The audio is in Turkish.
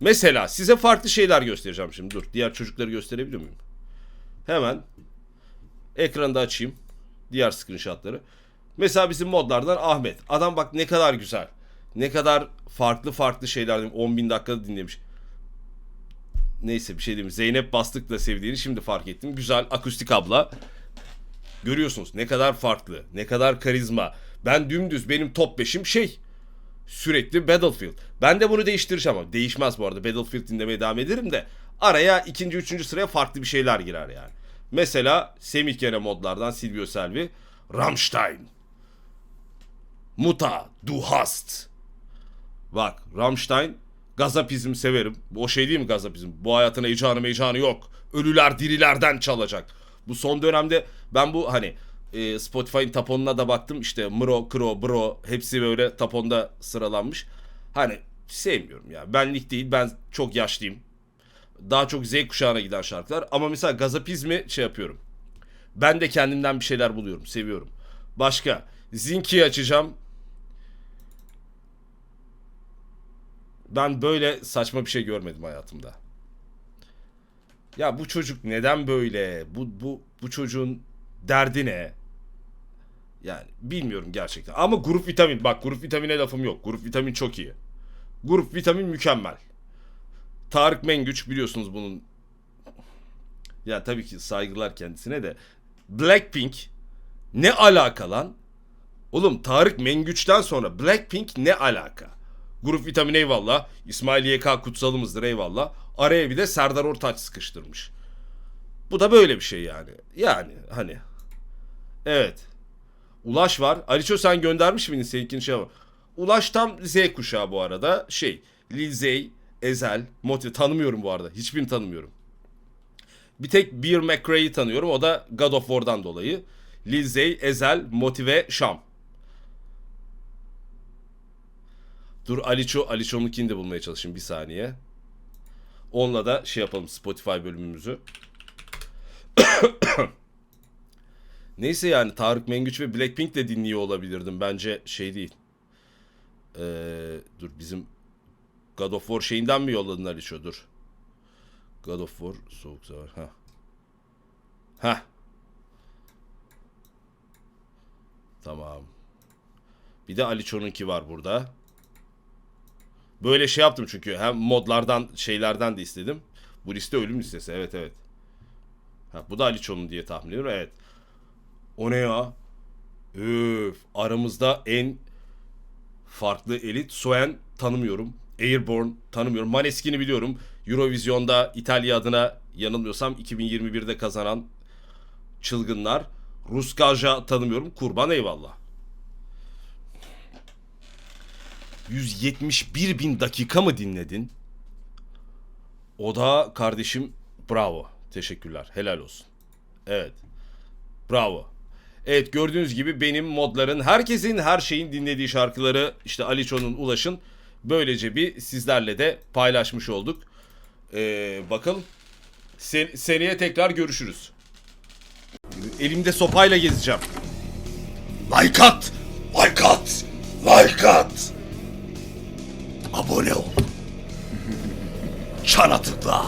Mesela size farklı şeyler göstereceğim şimdi. Dur diğer çocukları gösterebiliyor muyum? Hemen ekranda açayım. Diğer screenshotları. Mesela bizim modlardan Ahmet. Adam bak ne kadar güzel. Ne kadar farklı farklı şeyler. 10 bin dakikada dinlemiş. Neyse bir şey diyeyim. Zeynep Bastık da sevdiğini şimdi fark ettim. Güzel akustik abla. Görüyorsunuz ne kadar farklı. Ne kadar karizma. Ben dümdüz benim top 5'im şey. Sürekli Battlefield. Ben de bunu değiştireceğim ama. Değişmez bu arada. Battlefield dinlemeye devam ederim de. Araya ikinci, üçüncü sıraya farklı bir şeyler girer yani. Mesela Semih gene modlardan Silvio Selvi. Rammstein. Muta, Du hast. Bak Rammstein gazapizm severim. O şey değil mi gazapizm? Bu hayatın heyecanı meycanı yok. Ölüler dirilerden çalacak. Bu son dönemde ben bu hani e, Spotify'ın taponuna da baktım. İşte Mro, Kro, Bro hepsi böyle taponda sıralanmış. Hani sevmiyorum ya. Benlik değil. Ben çok yaşlıyım. Daha çok Z kuşağına giden şarkılar. Ama mesela gazapizmi şey yapıyorum. Ben de kendimden bir şeyler buluyorum. Seviyorum. Başka. Zinki'yi açacağım. Ben böyle saçma bir şey görmedim hayatımda. Ya bu çocuk neden böyle? Bu bu bu çocuğun derdi ne? Yani bilmiyorum gerçekten. Ama grup vitamin bak grup vitamine lafım yok. Grup vitamin çok iyi. Grup vitamin mükemmel. Tarık Mengüç biliyorsunuz bunun. Ya tabii ki saygılar kendisine de. Blackpink ne alaka lan? Oğlum Tarık Mengüç'ten sonra Blackpink ne alaka? Grup vitamin eyvallah. İsmail YK kutsalımızdır eyvallah. Araya bir de Serdar Ortaç sıkıştırmış. Bu da böyle bir şey yani. Yani hani. Evet. Ulaş var. Aliço sen göndermiş miydin seninkini şey ama. Ulaş tam Z kuşağı bu arada. Şey. Lil Zey, Ezel, Motive tanımıyorum bu arada. Hiçbirini tanımıyorum. Bir tek Beer McRae'yi tanıyorum. O da God of War'dan dolayı. Lil Zey, Ezel, Motive, Şam. Dur Aliço, Aliço'nunkini de bulmaya çalışayım bir saniye. Onunla da şey yapalım Spotify bölümümüzü. Neyse yani Tarık Mengüç ve Blackpink de dinliyor olabilirdim. Bence şey değil. Ee, dur bizim God of War şeyinden mi yolladın Aliço? Dur. God of War soğuk zavar. Ha. Ha. Tamam. Bir de Aliço'nunki var burada. Böyle şey yaptım çünkü hem modlardan şeylerden de istedim. Bu liste ölüm listesi evet evet. Ha, bu da Aliço'nun diye tahmin ediyorum evet. O ne ya? Öf aramızda en farklı elit Suen tanımıyorum. Airborne tanımıyorum. Maneskin'i biliyorum. Eurovision'da İtalya adına yanılmıyorsam 2021'de kazanan çılgınlar. Ruskaja tanımıyorum. Kurban eyvallah. 171 bin dakika mı dinledin? O da kardeşim bravo. Teşekkürler. Helal olsun. Evet. Bravo. Evet gördüğünüz gibi benim modların herkesin her şeyin dinlediği şarkıları işte Aliço'nun Ulaş'ın böylece bir sizlerle de paylaşmış olduk. Ee, bakalım. Sen, seneye tekrar görüşürüz. Elimde sopayla gezeceğim. Like at! Like! Abone ol. Çana tıkla.